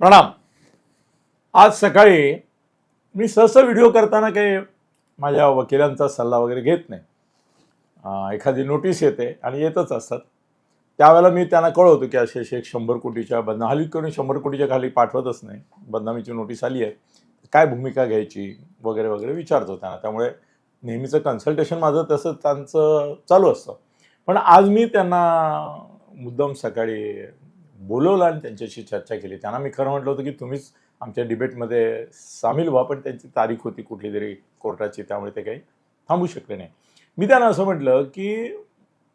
प्रणाम. आज सकाळी मी सहसा व्हिडिओ करताना काही माझ्या वकिलांचा सल्ला वगैरे घेत नाही. एखादी नोटीस येते आणि येतच असतात. त्यावेळेला मी त्यांना कळवतो की असे असे एक शंभर कोटीच्या बदना हल्ली करून शंभर कोटीच्या खाली पाठवतच नाही. बदनामीची नोटीस आली आहे. काय भूमिका घ्यायची वगैरे वगैरे विचारतो त्यांना. त्यामुळे नेहमीचं कन्सल्टेशन माझं तसं त्यांचं चालू असतं. पण आज मी त्यांना मुद्दाम सकाळी बोलवलं आणि त्यांच्याशी चर्चा केली. त्यांना मी खरं म्हटलं होतं की तुम्हीच आमच्या डिबेटमध्ये सामील व्हा पण त्यांची तारीख होती कुठली तरी कोर्टाची त्यामुळे ते काही थांबू शकले नाही. मी त्यांना असं म्हटलं की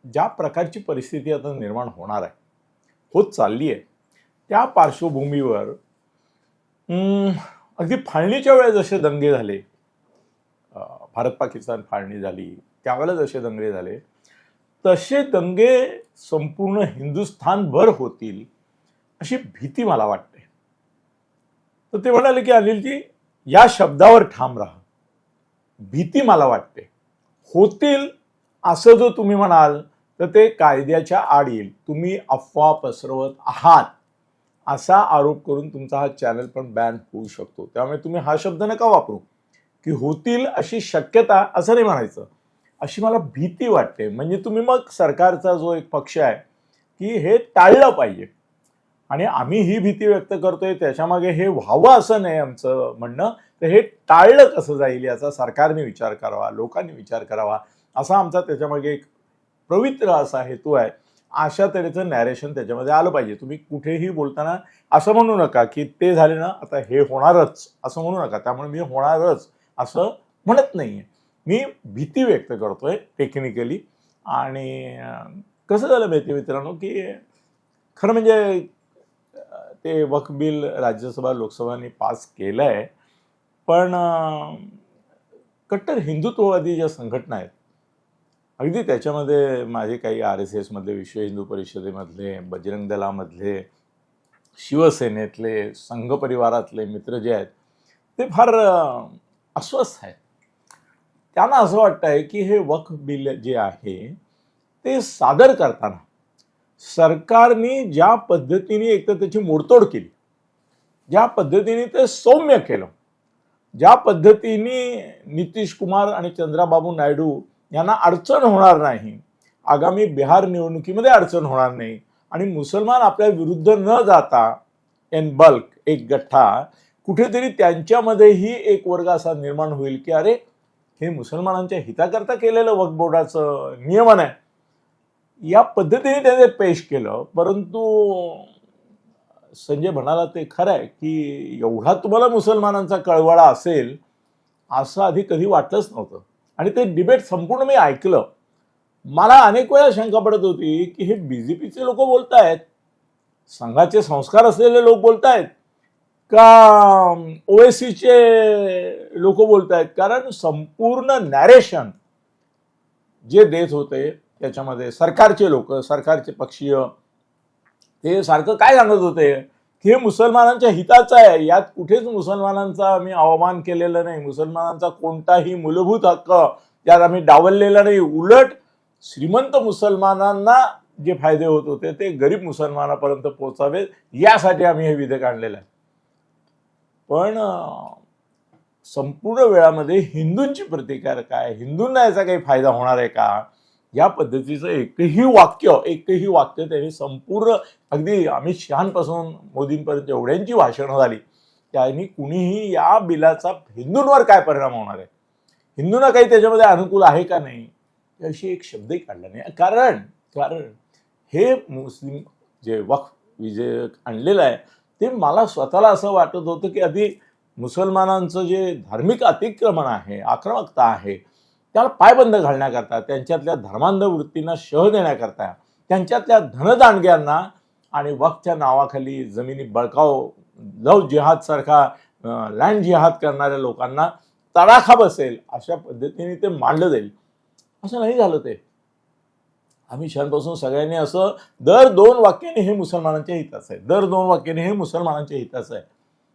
ज्या प्रकारची परिस्थिती आता निर्माण होणार आहे होत चालली आहे त्या पार्श्वभूमीवर अगदी फाळणीच्या वेळेस जसे दंगे झाले भारत पाकिस्तान फाळणी झाली त्यावेळेला जसे दंगे झाले तसे दंगे संपूर्ण हिंदुस्थानभर होतील. अशी भीती मला वाटते. तर ते म्हणाले की अनिलजी या शब्दावर ठाम राहा. भीती मला वाटते. होतील असं जो तुम्ही म्हणाल तर ते कायद्याच्या आड येईल. तुम्ही अफवा पसरवत आहात. असा आरोप करून तुमचा हा चॅनल पण बॅन होऊ शकतो. त्यामुळे तुम्ही हा शब्द नका वापरू. की होतील अशी शक्यता असं नाही म्हणायचं. अशी मला भीती वाटते. म्हणजे तुम्ही मग सरकारचा जो एक पक्ष आहे की हे टाळलं पाहिजे. आणि आम्ही ही भीती व्यक्त करतोय त्याच्यामागे हे व्हावं असं नाही आमचं म्हणणं. तर हे टाळलं कसं जाईल याचा सरकारने विचार करावा लोकांनी विचार करावा असा आमचा त्याच्यामागे एक पवित्र असा हेतू आहे. अशा तऱ्हेचं नॅरेशन त्याच्यामध्ये आलं पाहिजे. तुम्ही कुठेही बोलताना असं म्हणू नका की ते झाले ना आता हे होणारच असं म्हणू नका. त्यामुळे मी होणारच असं म्हणत नाही आहे मी भीती व्यक्त करतोय टेक्निकली आणि कसं झालं माहिती मित्रांनो की खरं म्हणजे ते वक बिल राज्यसभा लोकसभाने पास केलं आहे पण कट्टर हिंदुत्ववादी ज्या संघटना आहेत अगदी त्याच्यामध्ये माझे काही आर एस एसमधले विश्व हिंदू परिषदेमधले बजरंग दलामधले शिवसेनेतले संघ परिवारातले मित्र जे आहेत ते फार अस्वस्थ आहेत. त्यांना असं वाटतं आहे की हे वक बिल जे आहे ते सादर करताना सरकारने ज्या पद्धतीने एकतर त्याची मोडतोड केली ज्या पद्धतीने ते सौम्य केलं ज्या पद्धतीने नितीश कुमार आणि चंद्राबाबू नायडू यांना अडचण होणार नाही आगामी बिहार निवडणुकीमध्ये अडचण होणार नाही आणि मुसलमान आपल्या विरुद्ध न जाता एन बल्क एक गठ्ठा कुठेतरी त्यांच्यामध्येही एक वर्ग असा निर्माण होईल की अरे हे मुसलमानांच्या हिताकरता केलेलं वक्फ बोर्डाचं नियमन आहे. या पद्धतीने त्याने पेश केलं. परंतु संजय म्हणाला ते खरं आहे की एवढा तुम्हाला मुसलमानांचा कळवळा असेल असं आधी कधी वाटलंच नव्हतं. आणि ते डिबेट संपूर्ण मी ऐकलं. मला अनेक वेळा शंका पडत होती की हे बी जे पीचे लोक बोलतायत? संघाचे संस्कार असलेले लोक बोलतायत? का ओएसीचे लोक बोलतायत? कारण संपूर्ण नॅरेशन जे देत होते त्याच्यामध्ये सरकारचे लोक सरकारचे पक्षीय ते सारखं काय सांगत होते? की हे मुसलमानांच्या हिताचं आहे. यात कुठेच मुसलमानांचा आम्ही अवमान केलेला नाही. मुसलमानांचा कोणताही मूलभूत हक्क यात आम्ही डावललेला नाही. उलट श्रीमंत मुसलमानांना जे फायदे होत होते ते गरीब मुसलमानापर्यंत पोहोचावेत यासाठी आम्ही हे विधेयक आणलेलं आहे. पण संपूर्ण वेळामध्ये हिंदूंची प्रतिकार काय? हिंदूंना याचा काही फायदा होणार आहे का? या पद्धतीचं एकही वाक्य एकही वाक्य त्यांनी संपूर्ण अगदी अमित शहापासून मोदींपर्यंत एवढ्यांची भाषणं झाली. त्यांनी कुणीही या बिलाचा हिंदूंवर काय परिणाम होणार आहे? हिंदूंना काही त्याच्यामध्ये अनुकूल आहे का नाही? अशी एक शब्दही काढला नाही. कारण कारण हे मुस्लिम जे वक्फ विजय आणलेलं आहे ते मला स्वतःला असं वाटत होतं की आधी मुसलमानांचं जे धार्मिक अतिक्रमण आहे आक्रमकता आहे त्याला पायबंद घालण्याकरता त्यांच्यातल्या धर्मांध वृत्तींना शह देण्याकरता त्यांच्यातल्या धनदानग्यांना आणि वक्तच्या नावाखाली जमिनी बळकाव लव जिहादसारखा लँड जिहाद करणाऱ्या लोकांना तडाखा बसेल अशा पद्धतीने ते मांडलं जाईल. असं नाही झालं ते. आम्ही क्षणपासून सगळ्यांनी असं दर दोन वाक्याने हे मुसलमानांच्या हिताचं आहे. दर दोन वाक्याने हे मुसलमानांच्या हिताचं आहे.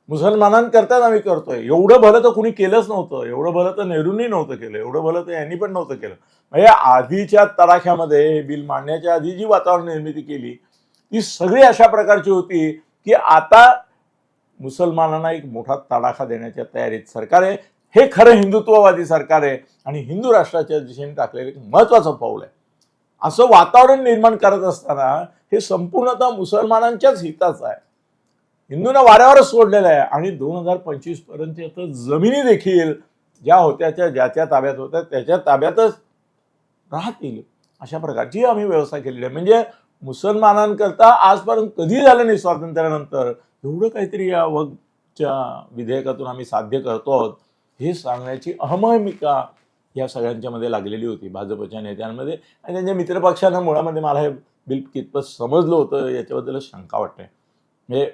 मुसलमानांकरताच आम्ही करतोय. एवढं भलं तर कुणी केलंच नव्हतं. एवढं भलं तर नेहरूंनी नव्हतं केलं. एवढं भलं तर यांनी पण नव्हतं केलं. म्हणजे आधीच्या तडाख्यामध्ये हे बिल मांडण्याच्या आधी जी वातावरण निर्मिती केली ती सगळी अशा प्रकारची होती की आता मुसलमानांना एक मोठा तडाखा देण्याच्या तयारीत सरकार आहे. हे खरं हिंदुत्ववादी सरकार आहे आणि हिंदू राष्ट्राच्या दिशेने टाकलेलं एक महत्वाचं पाऊल आहे. असं वातावरण निर्माण करत असताना हे संपूर्णतः मुसलमानांच्याच हिताचं आहे. हिंदूंना वाऱ्यावरच सोडलेलं आहे. आणि दोन हजार पंचवीसपर्यंत आता जमिनी देखील ज्या होत्या त्या ज्याच्या ताब्यात होत्या त्याच्या ताब्यातच राहतील अशा प्रकारची आम्ही व्यवस्था केलेली आहे. म्हणजे मुसलमानांकरता आजपर्यंत कधी झालं नाही स्वातंत्र्यानंतर? एवढं काहीतरी या वगच्या विधेयकातून आम्ही साध्य करतो आहोत. हे सांगण्याची अहमहिका या सगळ्यांच्या मध्ये लागलेली होती भाजपच्या नेत्यांमध्ये. आणि त्यांच्या मित्रपक्षांना मुळामध्ये मला हे बिल कितपत समजलं होतं याच्याबद्दल शंका वाटते. म्हणजे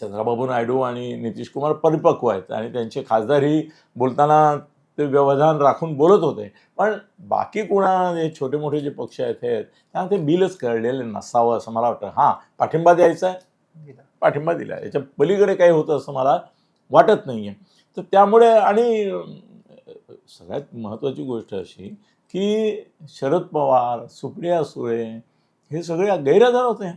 चंद्राबाबू नायडू आणि नितीश कुमार परिपक्व आहेत आणि त्यांचे खासदारही बोलताना ते व्यवधान राखून बोलत होते. पण बाकी कोणा हे छोटे मोठे जे पक्ष आहेत हे त्यांना ते बिलच कळलेलं नसावं असं मला वाटतं. हां पाठिंबा द्यायचा आहे? दिला. पाठिंबा दिला याच्या पलीकडे काही होतं असं मला वाटत नाही आहे तर त्यामुळे आणि सगळ्यात महत्त्वाची गोष्ट अशी की शरद पवार सुप्रिया सुळे हे सगळे गैरहजर होते.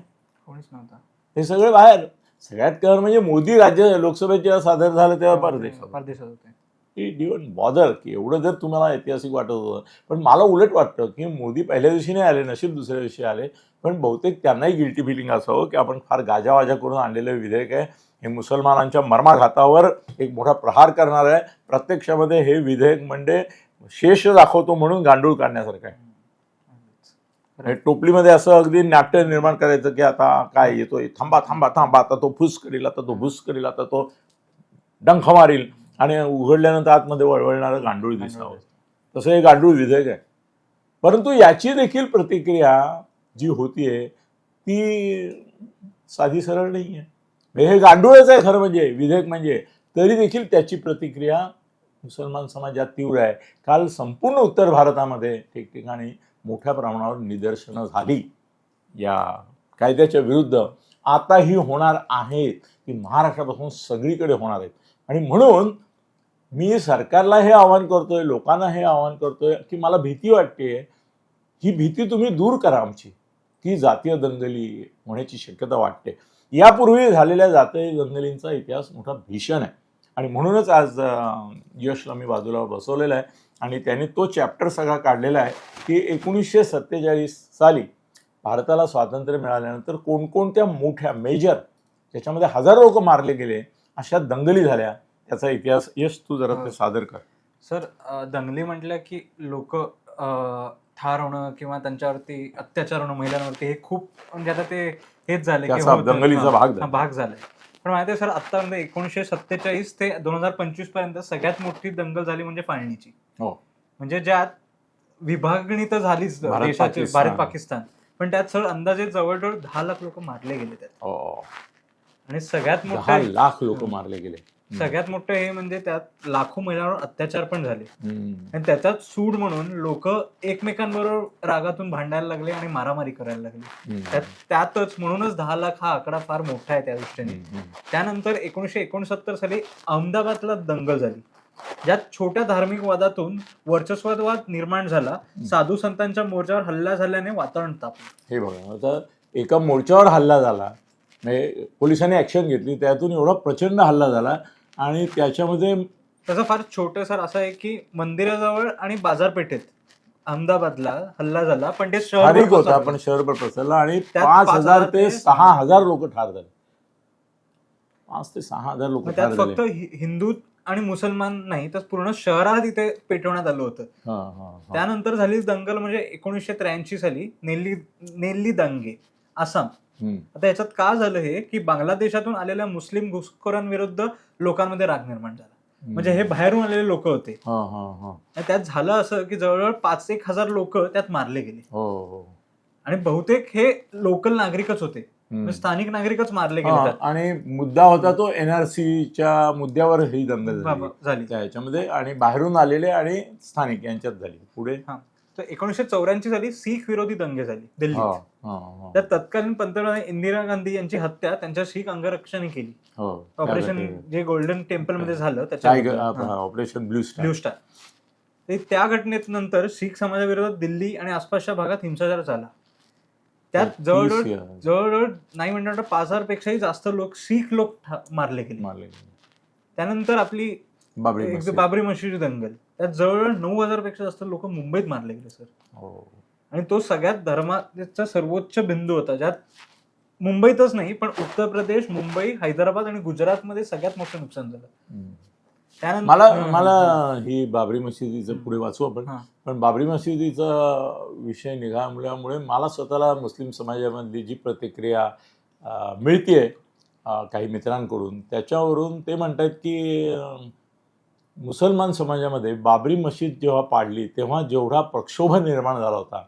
कोणीच नव्हता. हे सगळे बाहेर. सगळ्यात कर म्हणजे मोदी राज्य लोकसभेत जेव्हा सादर झालं तेव्हा परदेश परदेशात होते. डिवंट बॉदर की एवढं जर तुम्हाला ऐतिहासिक वाटत होतं पण मला उलट वाटतं की मोदी पहिल्या दिवशी नाही आले नशीब दुसऱ्या दिवशी आले पण बहुतेक त्यांनाही गिल्टी फिलिंग असावं की आपण फार गाजावाजा करून आणलेलं विधेयक आहे. हे मुसलमानांच्या मर्माघातावर एक मोठा प्रहार करणार आहे. प्रत्यक्षामध्ये हे विधेयक म्हणजे शेष दाखवतो म्हणून गांडूळ काढण्यासारखं आहे. हे टोपलीमध्ये असं अगदी नाट्य निर्माण करायचं की आता काय येतोय? थांबा थांबा थांबा. आता तो फुस करील आता तो भुस करील आता तो डंख मारील आणि उघडल्यानंतर आतमध्ये वळवळणारं गांडूळ दिसावं. तसं हे गांडूळ विधेयक आहे. परंतु याची देखील प्रतिक्रिया जी होतीये ती साधी सरळ नाही आहे हे गांडूळच आहे खरं म्हणजे. विधेयक म्हणजे. तरी देखील त्याची प्रतिक्रिया मुसलमान समाजात तीव्र आहे. काल संपूर्ण उत्तर भारतामध्ये ठिकठिकाणी मोठ्या प्रमाणावर निदर्शनं झाली. या कायद्याच्या विरुद्ध आताही होणार आहेत. ती महाराष्ट्रापासून सगळीकडे होणार आहेत. आणि म्हणून मी सरकारला हे आवाहन करतोय लोकांना हे आवाहन करतोय की मला भीती वाटते. ही भीती तुम्ही दूर करा आमची. ती जातीय दंगली होण्याची शक्यता वाटते. यापूर्वी झालेल्या जातीय दंगलींचा इतिहास मोठा भीषण आहे. आणि म्हणूनच आज यशला मी बाजूला बसवलेला आहे आणि त्यांनी तो चॅप्टर सगळा काढलेला आहे की एकोणीसशे सत्तेचाळीस साली भारताला स्वातंत्र्य मिळाल्यानंतर कोणकोणत्या मोठ्या मेजर ज्याच्यामध्ये हजारो लोक मारले गेले अशा दंगली झाल्या त्याचा इतिहास यश तू जरा ते सादर कर सर दंगली म्हटलं की लोक ठार होणं किंवा त्यांच्यावरती अत्याचार होणं महिलांवरती हे खूप म्हणजे आता ते हेच झाले. दंगलीचा भाग झाला. भाग झालाय पण माहिती आहे सर आता म्हणजे एकोणीसशे सत्तेचाळीस ते दोन हजार पंचवीसपर्यंत सगळ्यात मोठी दंगल झाली म्हणजे फाळणीची. हो. म्हणजे ज्यात विभागणी तर झालीच देशाची. भारत पाकिस्तान. पण त्यात सर अंदाजे जवळजवळ दहा लाख लोक मारले गेले त्यात. हो. आणि सगळ्यात मोठं लाख लोक मारले गेले. सगळ्यात मोठं हे म्हणजे त्यात लाखो महिलांवर अत्याचार पण झाले. आणि त्याच्यात सूड म्हणून लोक एकमेकांबरोबर रागातून भांडायला लागले आणि मारामारी करायला लागली. त्यातच म्हणूनच दहा लाख हा आकडा फार मोठा आहे त्या दृष्टीने. त्यानंतर एकोणीशे एकोणसत्तर साली अहमदाबादला दंगल झाली. ज्यात छोट्या धार्मिक वादातून वर्चस्ववाद निर्माण झाला. साधू संतांच्या मोर्चावर हल्ला झाल्याने वातावरण तापलं. हे बघा आता एका मोर्चावर हल्ला झाला म्हणजे पोलिसांनी ऍक्शन घेतली त्यातून एवढा प्रचंड हल्ला झाला आणि त्याच्यामध्ये तसं फार छोटं सर असं आहे की मंदिराजवळ आणि बाजारपेठेत अहमदाबादला हल्ला झाला पण ते शहर होता पण शहरभर पसरला आणि त्यात पाच पाच हजार हजार ते ते सहा हजार लोक ठार झाले. पाच ते सहा हजार लोक मग ठार त्यात झाले. फक्त हि- हिंदू आणि मुसलमान नाही तर पूर्ण शहराला तिथे पेटवण्यात आलं होतं. हा, हा, हा. त्यानंतर झाली दंगल म्हणजे एकोणीसशे त्र्याऐंशी साली नेल्ली नेल्ली दंगे. आसाम. आता याच्यात का झालं हे? की बांगलादेशातून आलेल्या मुस्लिम घुसखोरांविरुद्ध लोकांमध्ये राग निर्माण झाला. म्हणजे हे बाहेरून आलेले लोक होते. हा हा हा. आणि त्यात झालं असं की जवळजवळ पाच एक हजार लोक त्यात मारले गेले. हो हो. आणि बहुतेक हे लोकल नागरिकच होते. म्हणजे स्थानिक नागरिकच मारले गेले आणि मुद्दा होता तो एनआरसीच्या मुद्द्यावर ही दंगल झाली. बाबा, झाली. त्या ह्याच्यामध्ये आणि बाहेरून आलेले आणि स्थानिक यांच्यात झाली. पुढे? तर एकोणीसशे चौऱ्याऐंशी साली शीख विरोधी दंगे झाली दिल्लीत. हा, हा. त्यात तत्कालीन पंतप्रधान इंदिरा गांधी यांची हत्या त्यांच्या शीख अंगरक्षणी केली. हो ऑपरेशन जे गोल्डन टेम्पलमध्ये झालं त्याच्या ऑपरेशन ब्लू ब्लू स्टार. ते त्या घटनेत नंतर शीख समाजाविरोधात दिल्ली आणि आसपासच्या भागात हिंसाचार झाला. त्यात तीस जवळजवळ जवळजवळ नाही म्हणणार पाच हजार पेक्षाही जास्त लोक शीख लोक मारले गेले. मारले. त्यानंतर आपली बाबरी एक मशीद. बाबरी मशिदी दंगल. त्यात जवळजवळ नऊ हजारपेक्षा जास्त लोक मुंबईत मारले गेले सर. हो. आणि तो सगळ्यात धर्माचा सर्वोच्च बिंदू होता ज्यात मुंबईतच नाही पण उत्तर प्रदेश मुंबई हैदराबाद आणि गुजरातमध्ये सगळ्यात मोठं नुकसान झालं. त्यानंतर मला मला हं, बाबरी मशिदीचं पुढे वाचू आपण. पण बाबरी मशिदीचा विषय निघाल्यामुळे मला स्वतःला मुस्लिम समाजामधली जी प्रतिक्रिया मिळतीये काही मित्रांकडून त्याच्यावरून ते म्हणतात की मुसलमान समाजामध्ये बाबरी मशीद जेव्हा पाडली तेव्हा जेवढा प्रक्षोभ निर्माण झाला होता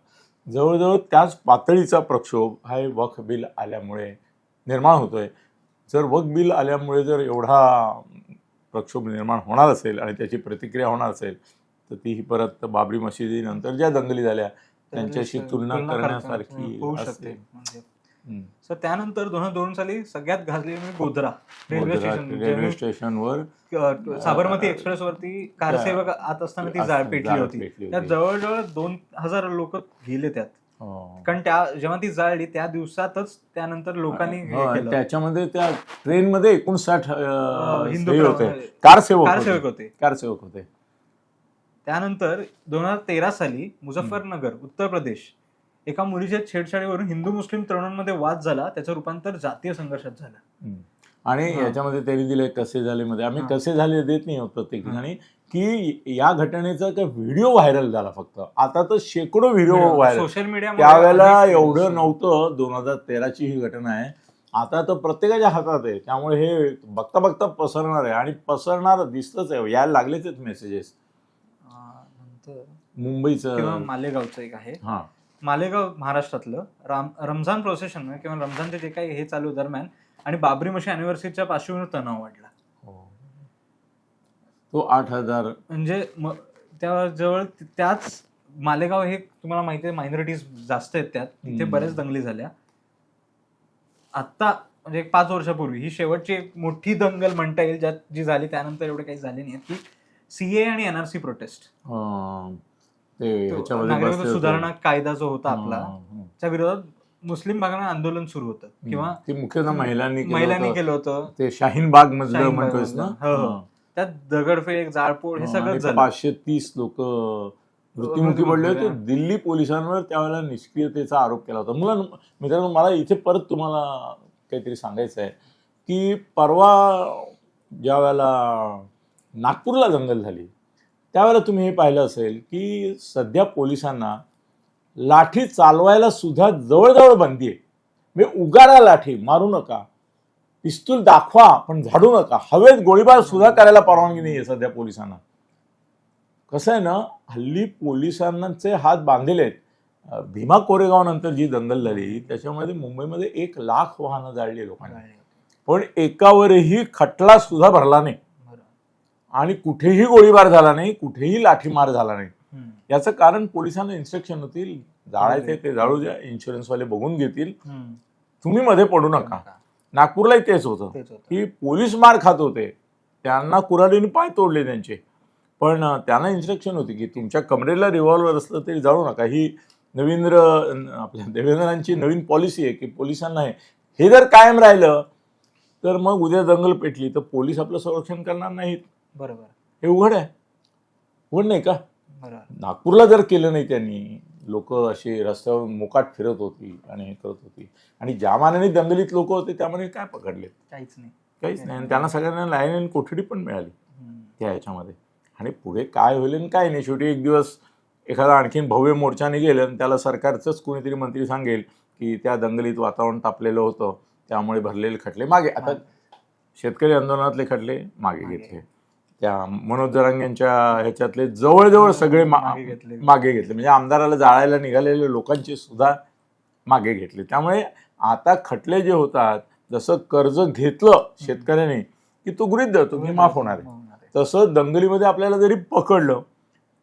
जवळजवळ त्याच पातळीचा प्रक्षोभ हा वक्फ बिल आल्यामुळे निर्माण होतोय. जर वक्फ बिल आल्यामुळे जर एवढा प्रक्षोभ निर्माण होणार असेल आणि त्याची प्रतिक्रिया होणार असेल तर ती ही परत बाबरी मशिदीनंतर ज्या दंगली झाल्या त्यांच्याशी तुलना करण्यासारखी होऊ सर त्यानंतर दोन हजार दोन साली सगळ्यात गाजलेली म्हणजे गोधरा. रेल्वे स्टेशन रेल्वे स्टेशनवर साबरमती एक्सप्रेस वरती कारसेवक आत असताना ती जाळ पेटली होती. त्यात. जवळजवळ दोन हजार लोक गेले त्यात. हो. कारण त्या जेव्हा ती जाळली त्या दिवसातच त्यानंतर लोकांनी हे. त्याच्यामध्ये त्या ट्रेनमध्ये एकोणसाठ अं, हिंदू होते. कारसेवक कारसेवक होते. होते. कारसेवक होते. त्यानंतर दोन हजार तेरा साली मुझफ्फरनगर उत्तर प्रदेश एका मुलीच्या छेडछाडीवरून हिंदू मुस्लिम तरुणांमध्ये वाद झाला त्याचं रूपांतर जातीय संघर्षात झालं. आणि. याच्यामध्ये त्यांनी दिले कसे झाले मध्ये. आम्ही. कसे झाले देत नाही आहोत प्रत्येक. ठिकाणी. की या घटनेचा काय व्हिडिओ व्हायरल झाला फक्त. आता तर शेकडो व्हिडिओ व्हायरल. सोशल मीडिया त्यावेळेला एवढं नव्हतं दोन हजार तेराची ही घटना आहे. आता तर प्रत्येकाच्या हातात आहे. त्यामुळे हे बघता बघता पसरणार आहे. आणि पसरणार दिसतच आहे. यायला लागलेच आहेत मेसेजेस मुंबईचं मालेगावचं एक आहे. हा. मालेगाव महाराष्ट्रातलं राम रमजान प्रोसेशन किंवा रमजानचे जे काही हे चालू दरम्यान आणि बाबरी मशी अॅनिव्हर्सरीच्या पार्श्वभूमीवर तणाव वाढला. तो आठ हजार म्हणजे त्या जवळ त्याच मालेगाव हे तुम्हाला माहिती आहे मायनॉरिटीज जास्त आहेत त्यात. तिथे. बरेच दंगली झाल्या. आता म्हणजे एक पाच वर्षापूर्वी ही शेवटची एक मोठी दंगल म्हणता येईल ज्यात जी झाली त्यानंतर एवढे काही झाले नाही की सीए आणि एनआरसी प्रोटेस्ट नागरिकत्व. सुधारणा कायदा जो होता आपला. त्या विरोधात मुस्लिम भागाने आंदोलन सुरू होतं किंवा ते मुख्यतः महिलांनी केलं महिलांनी होतं. केलं होतं ते शाहीन बाग मधलं शाहीन म्हणतोयस ना. हो, हो. त्यात दगडफेक जाळपोळ हे सगळं झालं पाचशे तीस लोक मृत्युमुखी पडले होते. दिल्ली पोलिसांवर त्यावेळेला निष्क्रियतेचा आरोप केला होता मला मित्रांनो मला इथे परत तुम्हाला काहीतरी सांगायचं आहे की परवा ज्या वेळेला नागपूरला दंगल झाली त्यावेळेला तुम्ही हे पाहिलं असेल की सध्या पोलिसांना लाठी चालवायला सुद्धा जवळजवळ बंदी आहे. म्हणजे उगारा लाठी मारू नका पिस्तूल दाखवा पण झाडू नका. हवेत गोळीबार सुद्धा करायला परवानगी नाही आहे सध्या पोलिसांना. कसं आहे ना हल्ली पोलिसांचे हात बांधलेले आहेत. भीमा कोरेगाव नंतर जी दंगल झाली त्याच्यामध्ये मुंबईमध्ये एक लाख वाहनं जाळली लोकांनी. पण एकावरही खटला सुद्धा भरला नाही. आणि कुठेही गोळीबार झाला नाही कुठेही लाठीमार झाला नाही. याचं कारण पोलिसांना इन्स्ट्रक्शन होतील जाळायचे ते जाळू द्या इन्शुरन्सवाले बघून घेतील. तुम्ही मध्ये पडू नका. नागपूरलाही तेच होतं. की पोलीस मार खात होते. त्यांना कुऱ्हाडीने पाय तोडले त्यांचे. पण त्यांना इन्स्ट्रक्शन होती की तुमच्या कमरेला रिव्हॉल्वर असलं तरी जाळू नका. ही नवींद्र आपल्या देवेंद्रांची नवीन पॉलिसी आहे की पोलिसांना हे हे जर कायम राहिलं तर मग उद्या दंगल पेटली तर पोलीस आपलं संरक्षण करणार नाहीत. बरोबर. हे उघड आहे. उघड नाही का? बरोबर. नागपूरला जर केलं नाही त्यांनी लोक अशी रस्त्यावर मोकाट फिरत होती आणि हे करत होती. आणि ज्या मानाने दंगलीत लोक होते त्यामाने काय पकडले काहीच नाही. काहीच नाही. आणि त्यांना सगळ्यांना लाईन आणि कोठडी पण मिळाली हम्म. त्या ह्याच्यामध्ये. आणि पुढे काय होईल आणि काय नाही. शेवटी एक दिवस एखादा आणखीन भव्य मोर्चा निघेल आणि त्याला सरकारचंच कोणीतरी मंत्री सांगेल की त्या दंगलीत वातावरण तापलेलं होतं त्यामुळे भरलेले खटले मागे. आता शेतकरी आंदोलनातले खटले मागे मागे. घेतले. त्या मनोज जरांगेंच्या ह्याच्यातले जवळजवळ सगळे मा- मागे घेतले. मागे घेतले. म्हणजे आमदाराला जाळायला निघालेले लोकांचे सुद्धा मागे घेतले. त्यामुळे आता खटले जे होतात जसं कर्ज घेतलं शेतकऱ्याने की तो गृहित धरतो की माफ होणार आहे. तसं दंगलीमध्ये आपल्याला जरी पकडलं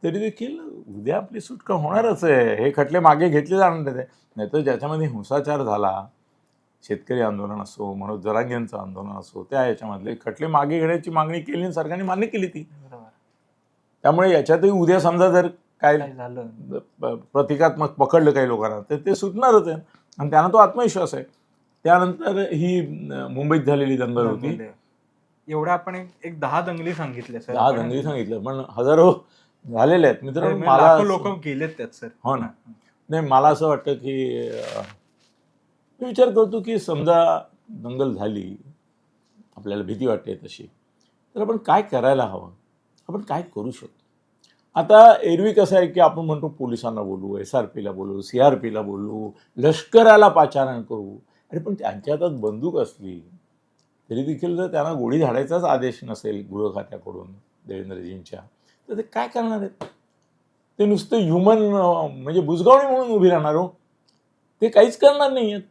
तरी देखील उद्या आपली सुटका होणारच आहे. हे खटले मागे घेतले जाणार नाही तर ज्याच्यामध्ये हिंसाचार झाला शेतकरी आंदोलन असो मनोज जरांगेंचं आंदोलन असो त्या याच्यामधले खटले मागे घेण्याची मागणी केली आणि सरकारने मान्य केली ती. त्यामुळे याच्यातही उद्या समजा जर काय झालं? प्रतिकात्मक पकडलं काही लोकांना तर ते सुटणारच आहे. आणि त्यांना तो आत्मविश्वास आहे. त्यानंतर ही मुंबईत झालेली दंगल होती. एवढ्या आपण एक दहा दंगली सांगितल्या सर. दहा दंगली सांगितलं पण हजारो झालेले आहेत. मित्रांनो मला लोक गेलेत त्यात सर. हो ना. नाही मला असं वाटतं की मी विचार करतो की समजा दंगल झाली आपल्याला भीती वाटते तशी तर आपण काय करायला हवं? आपण काय करू शकतो? आता एरवी कसं आहे की आपण म्हणतो पोलिसांना बोलू एस आर पीला बोलू सी आर पीला बोलू लष्कराला पाचारण करू. अरे पण त्यांच्या हातात बंदूक असली तरी देखील जर त्यांना गोळी झाडायचाच आदेश नसेल गृह खात्याकडून देवेंद्रजींच्या तर ते काय करणार आहेत? ते नुसतं ह्युमन म्हणजे बुजगावणी म्हणून उभी राहणार हो. ते काहीच करणार नाही आहेत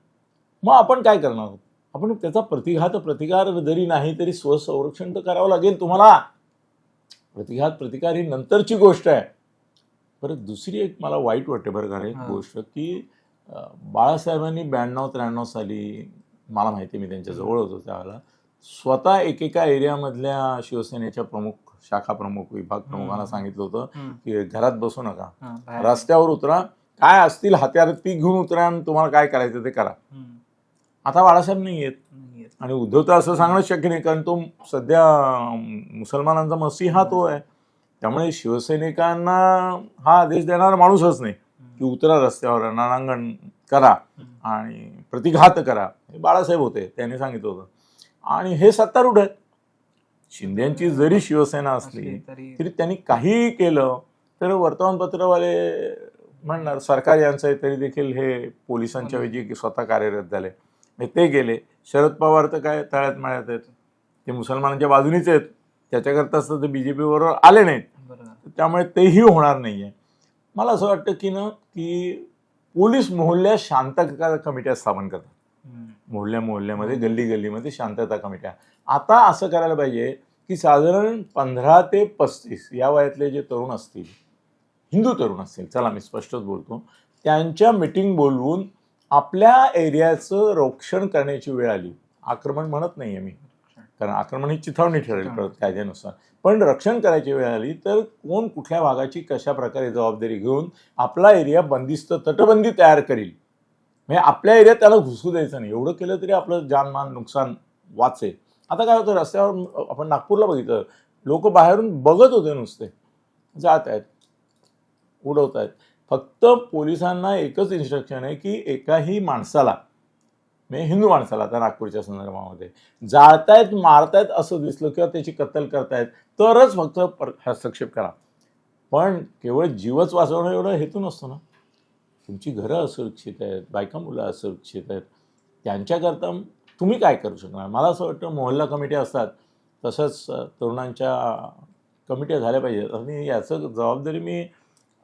मग आपण काय करणार आहोत आपण त्याचा प्रतिघात प्रतिकार जरी नाही तरी स्वसंरक्षण तर करावं लागेल तुम्हाला प्रतिघात प्रतिकार ही नंतरची गोष्ट आहे परत दुसरी एक मला वाईट वाटते बरं का एक. गोष्ट की बाळासाहेबांनी ब्याण्णव त्र्याण्णव साली मला माहिती मी त्यांच्या जवळ होतो त्यावेळेला स्वतः एकेका एरियामधल्या शिवसेनेच्या प्रमुख शाखा प्रमुख विभाग प्रमुखांना. सांगितलं होतं. की घरात बसू नका. रस्त्यावर उतरा काय असतील हत्यार ती घेऊन उतरा आणि तुम्हाला काय करायचं ते करा. आता बाळासाहेब नाही येत. आणि उद्धव तर असं सांगणं शक्य नाही कारण तो सध्या मुसलमानांचा मसीहा तो आहे. त्यामुळे शिवसैनिकांना हा आदेश देणारा माणूसच नाही. की उतरा रस्त्यावर रणांगण करा. आणि प्रतिघात करा. हे बाळासाहेब होते त्यांनी सांगितलं होतं. आणि हे सत्तारूढ आहेत. शिंदेची जरी शिवसेना असली तरी त्यांनी काहीही केलं तर वर्तमानपत्रवाले म्हणणार सरकार यांचं आहे तरी देखील हे पोलिसांच्या ऐवजी की स्वतः कार्यरत झाले. ते गेले. शरद पवार तर काय तळ्यात मळ्यात आहेत. ते मुसलमानांच्या बाजूनीच आहेत. त्याच्याकरताच तर ते बी जे पीबरोबर आले नाहीत. त्यामुळे तेही होणार नाही आहे मला असं वाटतं की ना की पोलीस मोहल्ल्यात शांतता कमिट्या स्थापन करतात. मोहल्ल्या मोहल्ल्यामध्ये गल्ली गल्लीमध्ये शांतता कमिट्या. आता असं करायला पाहिजे की साधारण पंधरा ते पस्तीस या वयातले जे तरुण असतील हिंदू तरुण असतील चला मी स्पष्टच बोलतो त्यांच्या मिटिंग बोलवून आपल्या एरियाचं रक्षण करण्याची वेळ आली. आक्रमण म्हणत नाही आहे मी. कारण आक्रमण ही चिथावणी ठरेल. परत कायद्यानुसार. पण रक्षण करायची वेळ आली तर कोण कुठल्या भागाची कशा प्रकारे जबाबदारी घेऊन आपला एरिया बंदिस्त तटबंदी तयार करील? म्हणजे आपल्या एरियात त्याला घुसू द्यायचं नाही. एवढं केलं तरी आपलं जानमान नुकसान वाचेल. आता काय होतं रस्त्यावर आपण नागपूरला बघितलं लोक बाहेरून बघत होते नुसते. जात आहेत. उडवत आहेत. फक्त पोलिसांना एकच इन्स्ट्रक्शन आहे की एकाही माणसाला म्हणजे हिंदू माणसाला आता नागपूरच्या संदर्भामध्ये जाळतायत मारतायत असं दिसलं किंवा त्याची कत्तल करतायत तरच फक्त पर- हस्तक्षेप करा. पण केवळ जीवच वाचवणं एवढं हेतू नसतो ना. तुमची घरं असुरक्षित आहेत बायका मुलं असुरक्षित आहेत त्यांच्याकरता तुम्ही काय करू शकणार? मला असं वाटतं मोहल्ला कमिट्या असतात तसंच तरुणांच्या कमिट्या झाल्या पाहिजेत. आणि याचं जबाबदारी मी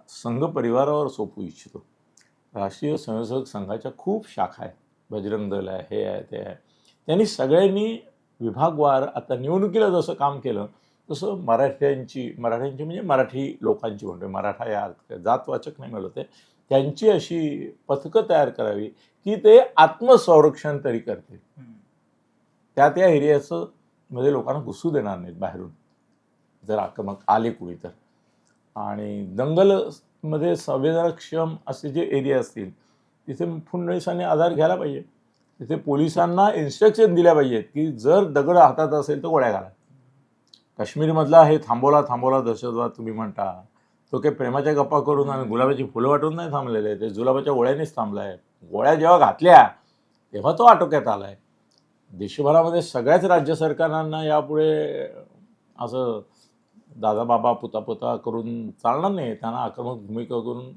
संघ परिवारावर सोपू इच्छितो. राष्ट्रीय स्वयंसेवक संघाच्या खूप शाखा आहेत. बजरंग दल आहे हे आहे ते आहे. त्यांनी सगळ्यांनी विभागवार आता निवडणुकीला जसं काम केलं तसं मराठ्यांची मराठ्यांची म्हणजे मराठी लोकांची म्हणतो म्हणजे मराठा या जातवाचक नाही मिळत आहे त्यांची अशी पथकं तयार करावी की ते आत्मसंरक्षण तरी करतील. त्या त्या एरियाचं मध्ये लोकांना घुसू देणार नाहीत बाहेरून. जर आक्रमक आले कुणी तर. आणि दंगलमध्ये संवेदनक्षम असे जे एरिया असतील तिथे फुंडळीसांनी आधार घ्यायला पाहिजे. तिथे पोलिसांना इन्स्ट्रक्शन दिल्या पाहिजेत की जर दगड हातात असेल तर गोळ्या घाला. काश्मीरमधला हे थांबवला थांबवला दहशतवाद तुम्ही म्हणता. तो काही प्रेमाच्या गप्पा करून आणि गुलाबाची फुलं वाटून नाही थांबलेले. ते जुलाबाच्या गोळ्यानेच थांबलाय. गोळ्या जेव्हा घातल्या तेव्हा तो आटोक्यात आलाय. देशभरामध्ये सगळ्याच राज्य सरकारांना यापुढे असं दादा बाबा पुता पुता करून चालणार नाही. त्यांना आक्रमक भूमिका करून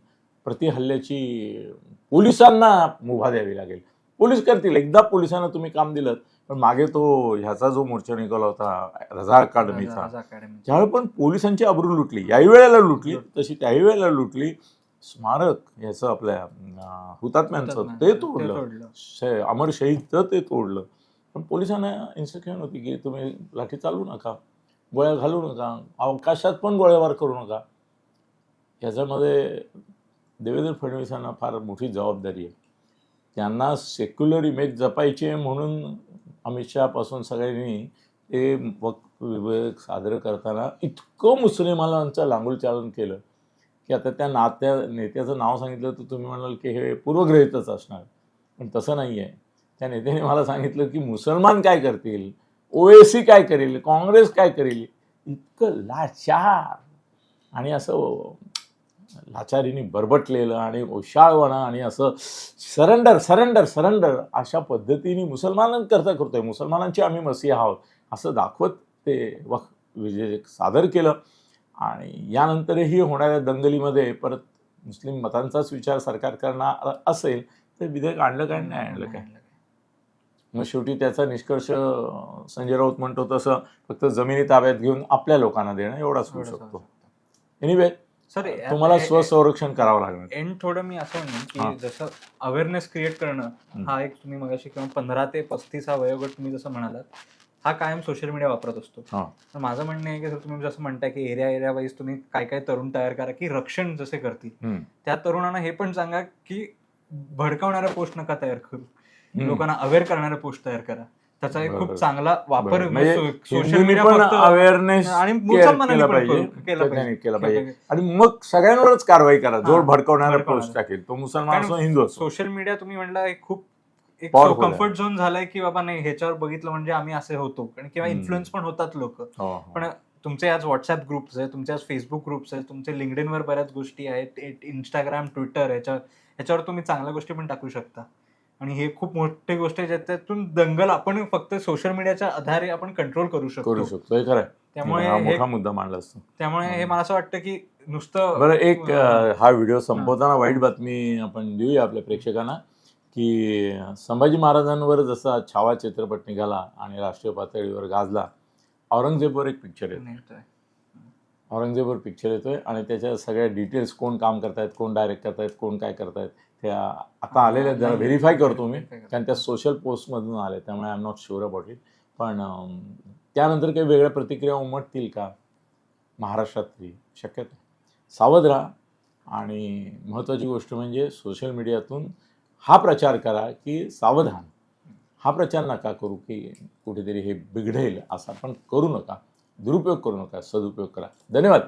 प्रतिहल्ल्याची पोलिसांना मुभा द्यावी लागेल. पोलीस करतील. एकदा पोलिसांना तुम्ही काम दिलं पण मागे तो ह्याचा जो मोर्चा निघाला होता रझा अकादमीचा त्यावेळी पण पोलिसांची अब्रू लुटली. याही वेळेला लुटली तशी त्याही वेळेला लुटली. स्मारक याचं आपल्या हुतात्म्यांचं ते तोडलं. अमर शहीदचं ते तोडलं. पण पोलिसांना इन्स्ट्रक्शन होती की तुम्ही लाठी चालू नका. गोळ्या घालू नका. अवकाशात पण गोळ्याबार करू नका. ह्याच्यामध्ये देवेंद्र फडणवीसांना फार मोठी जबाबदारी आहे. त्यांना सेक्युलर इमेज जपायची आहे म्हणून अमित शहापासून सगळ्यांनी ते वक विवेक सादर करताना इतकं मुस्लिमांचं लांगूल चालन केलं की आता त्या नात्या नेत्याचं नाव सांगितलं तर तुम्ही म्हणाल की हे पूर्वग्रहितच असणार. पण तसं नाही आहे त्या नेत्याने मला सांगितलं की मुसलमान काय करतील? ओएसी काय करेल काँग्रेस काय करेल इतकं लाचार. आणि असं लाचारीने बरबटलेलं आणि ओशाळवणं आणि असं सरेंडर सरेंडर सरेंडर अशा पद्धतीने मुसलमानांकरता करतोय. मुसलमानांची आम्ही मसीहा आहोत असं दाखवत ते वख विजय सादर केलं. आणि यानंतरही होणाऱ्या दंगलीमध्ये परत मुस्लिम मतांचाच विचार सरकार करणार असेल तर विधेयक आणलं काय नाही आणलं काय? मग शेवटी त्याचा निष्कर्ष संजय राऊत म्हणतो तसं फक्त जमिनी ताब्यात घेऊन आपल्या लोकांना देणं एवढाच होऊ शकतो एनिवे सर तुम्हाला स्वसंरक्षण करावं लागणार एंड थोडं मी असं. म्हणेन की जसं अवेअरनेस क्रिएट करणं. हा एक तुम्ही मगाशी किंवा पंधरा ते पस्तीस हा वयोगट तुम्ही जसं म्हणालात हा कायम सोशल मीडिया वापरत असतो. तर माझं म्हणणं आहे की जर तुम्ही जसं म्हणताय की एरिया एरिया वाईज तुम्ही काय काय तरुण तयार करा की रक्षण जसे करतील. त्या तरुणांना हे पण सांगा की भडकावणाऱ्या पोस्ट नका तयार करू. लोकांना अवेअर करणाऱ्या पोस्ट तयार करा त्याचा एक. खूप चांगला वापर सोशल मीडिया अवेअरनेस आणि केला पाहिजे केलं. आणि मग सगळ्यांवरच कारवाई करा जो हा. भडकवणारा. पोस्ट टाकेल तो मुसलमान कारण असो हिंदू असो सोशल मीडिया तुम्ही म्हणला एक खूप एक. कम्फर्ट झोन झालाय की बाबा नाही ह्याच्यावर बघितलं म्हणजे आम्ही असे होतो आणि किंवा. इन्फ्लुएन्स पण होतात लोक हो, हो. पण तुमचे आज व्हॉट्सअप ग्रुप्स आहेत तुमचे आज फेसबुक ग्रुप्स आहेत तुमचे लिंकडिनवर बऱ्याच गोष्टी आहेत इंस्टाग्राम ट्विटर ह्याच्या ह्याच्यावर तुम्ही चांगल्या गोष्टी पण टाकू शकता आणि हे खूप मोठी गोष्ट आहे ज्याच्यातून दंगल आपण फक्त सोशल मीडियाच्या आधारे आपण कंट्रोल करू करू शकतो शकतो हे खरं. त्यामुळे मोठा मुद्दा मांडला असतो. त्यामुळे हे मला असं वाटतं की नुसतं बरं एक हा. व्हिडिओ संपवताना वाईट बातमी आपण देऊया आपल्या प्रेक्षकांना की संभाजी महाराजांवर जसा छावा चित्रपट निघाला आणि राष्ट्रीय पातळीवर गाजला औरंगजेबवर एक पिक्चर येतो. औरंगजेबवर पिक्चर येतोय आणि त्याच्या सगळ्या डिटेल्स कोण काम करतायत कोण डायरेक्ट करतायत कोण काय करतायत त्या आता आलेल्या जरा व्हेरीफाय करतो मी. कारण त्या सोशल पोस्टमधून आले त्यामुळे I am not sure about it पण त्यानंतर काही वेगळ्या प्रतिक्रिया उमटतील का? महाराष्ट्रात तरी शक्यता. सावध राहा आणि महत्त्वाची गोष्ट म्हणजे सोशल मीडियातून हा प्रचार करा की सावधान हा प्रचार नका करू की कुठेतरी हे बिघडेल असा. पण करू नका. दुरुपयोग करू नका. सदुपयोग करा. धन्यवाद.